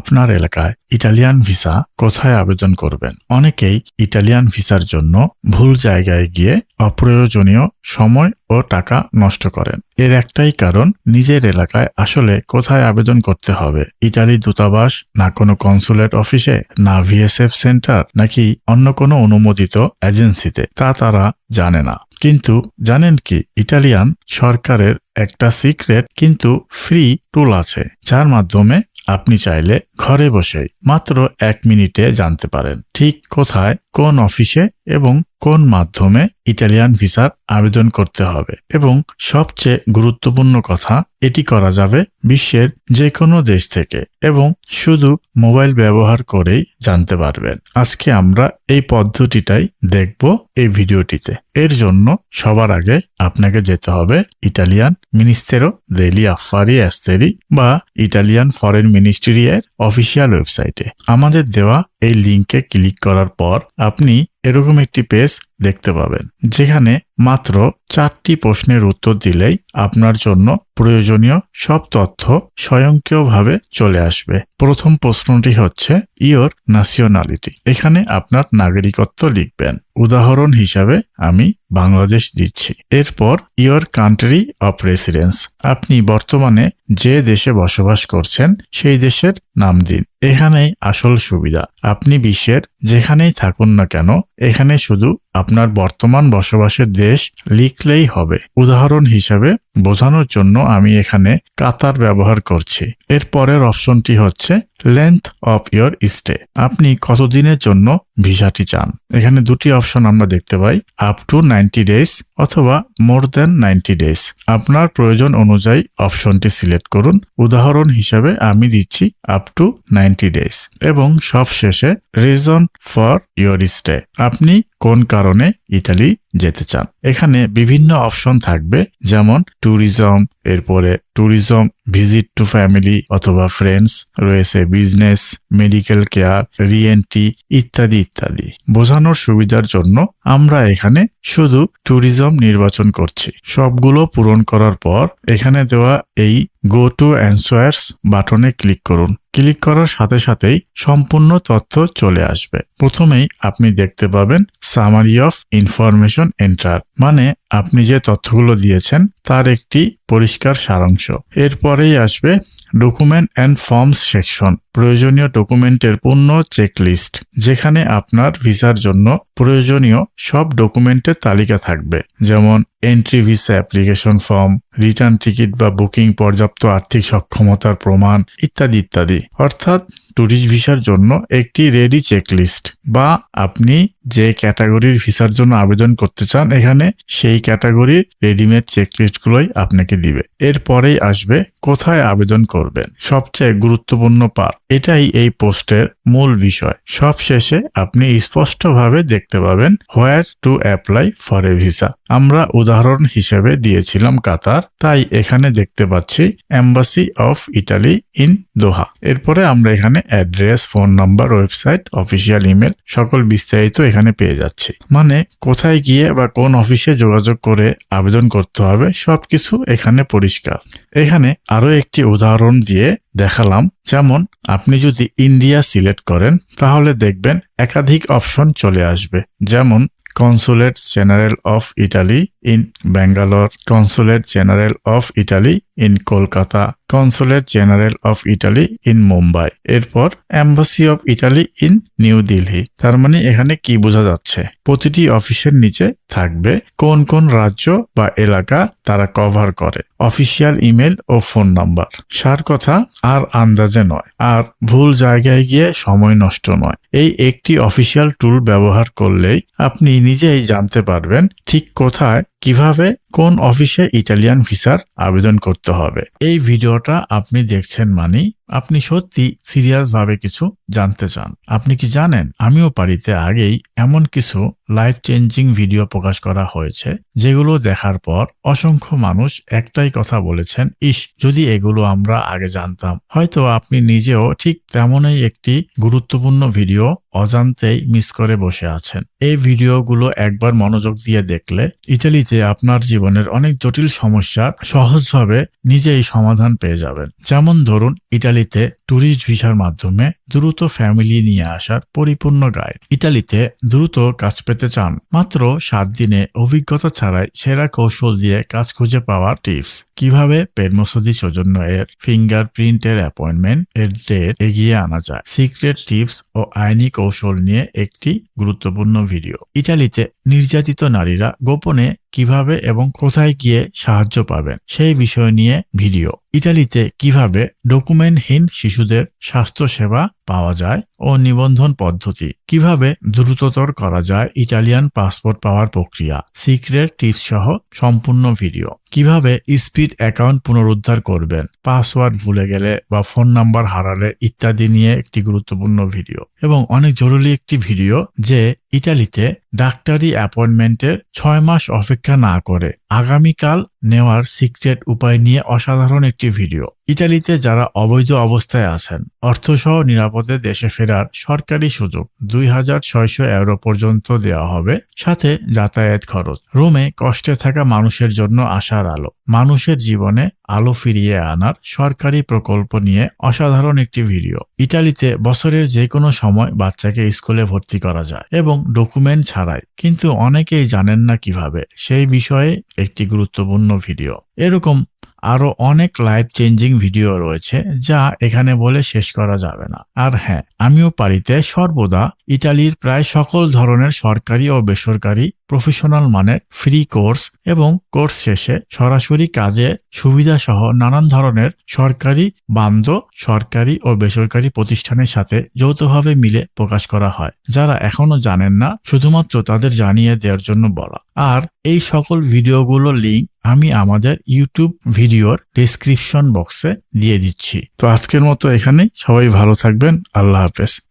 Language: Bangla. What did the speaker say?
আপনার এলাকায় ইটালিয়ান ভিসা কোথায় আবেদন করবেন অনেকেই ইটালিয়ান ভিসার জন্য ভুল জায়গায় গিয়ে অপ্রয়োজনীয় সময় ও টাকা নষ্ট করেন এর একটাই কারণ নিজের এলাকায় আসলে কোথায় আবেদন করতে হবে ইটালি দূতাবাস না কোনো কনসুলেট অফিসে না ভিএসএফ সেন্টার নাকি অন্য কোনো অনুমোদিত এজেন্সিতে তা তারা জানে না কিন্তু জানেন কি ইটালিয়ান সরকারের একটা সিক্রেট কিন্তু ফ্রি টুল আছে যার মাধ্যমে আপনি চাইলে ঘরে বসেই মাত্র এক মিনিটে জানতে পারেন ঠিক কোথায় কোন অফিসে এবং কোন মাধ্যমে ইটালিয়ান ভিসার আবেদন করতে হবে এবং সবচেয়ে গুরুত্বপূর্ণ কথা এটি করা যাবে বিশ্বের যে কোনো দেশ থেকে এবং শুধু মোবাইল ব্যবহার করেই জানতে পারবেন আজকে আমরা এই পদ্ধতিটাই দেখব এই ভিডিওটিতে এর জন্য সবার আগে আপনাকে যেতে হবে ইটালিয়ান মিনিস্টেরও দেলি আফারি অ্যাস্তেরি বা ইটালিয়ান ফরেন মিনিস্ট্রি এর অফিসিয়াল ওয়েবসাইটে আমাদের দেওয়া এই লিঙ্কে ক্লিক করার পর আপনি এরকম একটি পেজ দেখতে পাবেন যেখানে মাত্র চারটি প্রশ্নের উত্তর দিলেই আপনার জন্য প্রয়োজনীয় সব তথ্য স্বয়ংক্রিয়ভাবে চলে আসবে প্রথম প্রশ্নটি হচ্ছে ইয়োর ন্যাশনালিটি এখানে আপনার নাগরিকত্ব লিখবেন উদাহরণ হিসাবে আমি বাংলাদেশ দিচ্ছি এরপর ইয়োর কান্ট্রি অফ রেসিডেন্স আপনি বর্তমানে যে দেশে বসবাস করছেন সেই দেশের নাম দিন এখানেই আসল সুবিধা আপনি বিশ্বের যেখানেই থাকুন না কেন এখানে শুধু আপনার বর্তমান বসবাসের দেশ লিখলেই হবে উদাহরণ হিসাবে বোঝানোর জন্য আমি এখানে কাতার ব্যবহার করছি এর পরের অপশনটি হচ্ছে লেন্থ অফ ইয়োর স্টে আপনি কতদিনের জন্য ভিসাটি চান এখানে দুটি অপশন আমরা দেখতে পাই আপ টু নাইনটি ডেজ অথবা মোর দেন নাইনটি ডেজ আপনার প্রয়োজন অনুযায়ী অপশনটি সিলেক্ট করুন উদাহরণ হিসাবে আমি দিচ্ছি আপ টু নাইনটি ডেজ এবং সবশেষে রিজন ফর ইয়োর স্টে আপনি কোন কারণে ইটালি যেতে চান এখানে বিভিন্ন অপশন থাকবে যেমন ট্যুরিজম এরপরে ট্যুরিজম ভিজিট টু ফ্যামিলি অথবা ফ্রেন্ডস রয়েছে বিজনেস মেডিকেল কেয়ার রিএনটি ইত্যাদি ইত্যাদি বোঝানোর সুবিধার জন্য আমরা এখানে শুধু ট্যুরিজম নির্বাচন করছি সবগুলো পূরণ করার পর এখানে দেওয়া এই গো টু অ্যান্সোয়ার্স বাটনে ক্লিক করুন ক্লিক করার সাথে সাথেই সম্পূর্ণ তথ্য চলে আসবে প্রথমেই আপনি দেখতে পাবেন সামারি অফ ইনফরমেশন এন্টার মানে আপনি যে তথ্যগুলো দিয়েছেন তার একটি পরিষ্কার সারাংশ এরপরেই আসবে ডকুমেন্ট অ্যান্ড ফর্মস সেকশন প্রয়োজনীয় ডকুমেন্টের পূর্ণ চেকলিস্ট যেখানে আপনার ভিসার জন্য প্রয়োজনীয় সব ডকুমেন্টের তালিকা থাকবে যেমন entry visa application form return ticket বা বুকিং পর্যাপ্ত আর্থিক সক্ষমতার প্রমাণ ইত্যাদি ইত্যাদি অর্থাৎ ট্যুরিস্ট ভিসার জন্য একটি রেডি চেকলিস্ট বা আপনি যে ক্যাটাগরির ভিসার জন্য আবেদন করতে চান এখানে সেই ক্যাটাগরির রেডিমেড চেকলিস্টগুলোই আপনাকে দিবে এরপরেই আসবে কোথায় আবেদন করবেন সবচেয়ে গুরুত্বপূর্ণ পার এটাই এই পোস্টের মূল বিষয় সব শেষে আপনি স্পষ্টভাবে দেখতে পাবেন where to apply for a visa আমরা উদাহরণ উদাহরণ হিসেবে দিয়েছিলাম কাতার তাই এখানে দেখতে পাচ্ছি embassy of Italy in Doha এরপরে আমরা এখানে address phone number website official email সকল বিস্তারিত এখানে পেয়ে যাচ্ছি মানে কোথায় গিয়ে বা কোন অফিসে যোগাযোগ করে আবেদন করতে হবে সবকিছু এখানে পরিষ্কার এখানে আরও একটি উদাহরণ দিয়ে দেখালাম যেমন আপনি যদি ইন্ডিয়া সিলেক্ট করেন তাহলে দেখবেন একাধিক অপশন চলে আসবে যেমন Consulate General of Italy in Bangalore, Consulate General of Italy in Kolkata consulate general of Italy in Mumbai এরপর embassy of Italy in New Delhi তার মানে এখানে কি বোঝা যাচ্ছে প্রতিটি অফিসের নিচে থাকবে কোন কোন রাজ্য বা এলাকা তারা কভার করে অফিসিয়াল ইমেল ও ফোন নাম্বার সার কথা আর আন্দাজে নয় আর ভুল জায়গায় গিয়ে সময় নষ্ট নয় এই একটি অফিসিয়াল টুল ব্যবহার করলেই আপনি নিজেই জানতে পারবেন ঠিক কোথায় কিভাবে কোন অফিসে ইটালিয়ান ভিসার আবেদন করতে হবে এই ভিডিওটা আপনি দেখছেন মানে আপনি সত্যি সিরিয়াসভাবে কিছু জানতে চান আপনি কি জানেন আমিও পারিতে আগেই এমন কিছু লাইফ চেঞ্জিং ভিডিও প্রকাশ করা হয়েছে যেগুলো দেখার পর অসংখ্য মানুষ একটাই কথা বলেছেন ইস যদি এগুলো আমরা আগে জানতাম হয়তো আপনি নিজেও ঠিক তেমনই একটি গুরুত্বপূর্ণ ভিডিও অজান্তেই মিস করে বসে আছেন এই ভিডিওগুলো একবার মনোযোগ দিয়ে দেখলে ইতালিতে আপনার জীবনের অনেক জটিল সমস্যার সহজভাবে নিজেই সমাধান পেয়ে যাবেন যেমন ধরুন ইটালি ইতালিতে ট্যুরিস্ট ভিসার মাধ্যমে দ্রুত ফ্যামিলি নিয়ে আসার পরিপূর্ণ গাইড ইতালিতে দ্রুত কাজ পেতে চান মাত্র সাত দিনে অভিজ্ঞতা ছাড়াই সেরা কৌশল দিয়ে কাজ খুঁজে পাওয়ার টিপস কিভাবে পেডমসদি সৌজন্য এর ফিঙ্গার প্রিন্টের অ্যাপয়েন্টমেন্ট এর ডেট এগিয়ে আনা যায় সিক্রেট টিপস ও আইনি কৌশল নিয়ে একটি গুরুত্বপূর্ণ ভিডিও ইটালিতে নির্যাতিত নারীরা গোপনে কিভাবে এবং কোথায় গিয়ে সাহায্য পাবেন সেই বিষয় নিয়ে ভিডিও ইতালিতে কিভাবে ডকুমেন্টহীন শিশুদের স্বাস্থ্যসেবা পাওয়া যায় ও নিবন্ধন পদ্ধতি কিভাবে দ্রুততর করা যায় ইটালিয়ান পাসপোর্ট পাওয়ার প্রক্রিয়া সিক্রেট টিপস সহ সম্পূর্ণ ভিডিও কিভাবে স্পিড অ্যাকাউন্ট পুনরুদ্ধার করবেন পাসওয়ার্ড ভুলে গেলে বা ফোন নাম্বার হারালে ইত্যাদি নিয়ে একটি গুরুত্বপূর্ণ ভিডিও এবং অনেক জরুরি একটি ভিডিও যে ইটালিতে ডাক্তারি অ্যাপয়েন্টমেন্টের ছয় মাস অপেক্ষা না করে আগামীকাল নেওয়ার সিক্রেট উপায় নিয়ে অসাধারণ একটি ভিডিও ইটালিতে যারা অবৈধ অবস্থায় আছেন অর্থসহ নিরাপদে দেশে ফেরার সরকারি সুযোগ দুই হাজার ছয়শো ইউরো পর্যন্ত দেওয়া হবে সাথে যাতায়াত খরচ রোমে কষ্টে থাকা মানুষের জন্য আশার আলো মানুষের জীবনে আলো ফিরিয়ে আনার সরকারি প্রকল্প নিয়ে অসাধারণ একটি ভিডিও ইটালিতে বছরের যে কোনো সময় বাচ্চাকে স্কুলে ভর্তি করা যায় এবং ডকুমেন্ট ছাড়াই কিন্তু অনেকেই জানেন না কিভাবে সেই বিষয়ে একটি গুরুত্বপূর্ণ ভিডিও এরকম আরও অনেক লাইফ চেঞ্জিং ভিডিও রয়েছে যা এখানে বলে শেষ করা যাবে না আর হ্যাঁ আমিও পারিতে সর্বদা ইটালির প্রায় সকল ধরনের সরকারি ও বেসরকারি প্রফেশনাল মানে ফ্রি কোর্স এবং কোর্স শেষে সরাসরি কাজে সুবিধা সহ নানান ধরনের সরকারি বান্ধ সরকারি ও বেসরকারি প্রতিষ্ঠানের সাথে যৌথভাবে মিলে প্রকাশ করা হয় যারা এখনো জানেন না শুধুমাত্র তাদের জানিয়ে দেওয়ার জন্য বলা আর এই সকল ভিডিওগুলো লিঙ্ক আমি আমাদের ইউটিউব ভিডিওর ডিসক্রিপশন বক্সে দিয়ে দিচ্ছি তো আজকের মতো এখানে সবাই ভালো থাকবেন আল্লাহ হাফেজ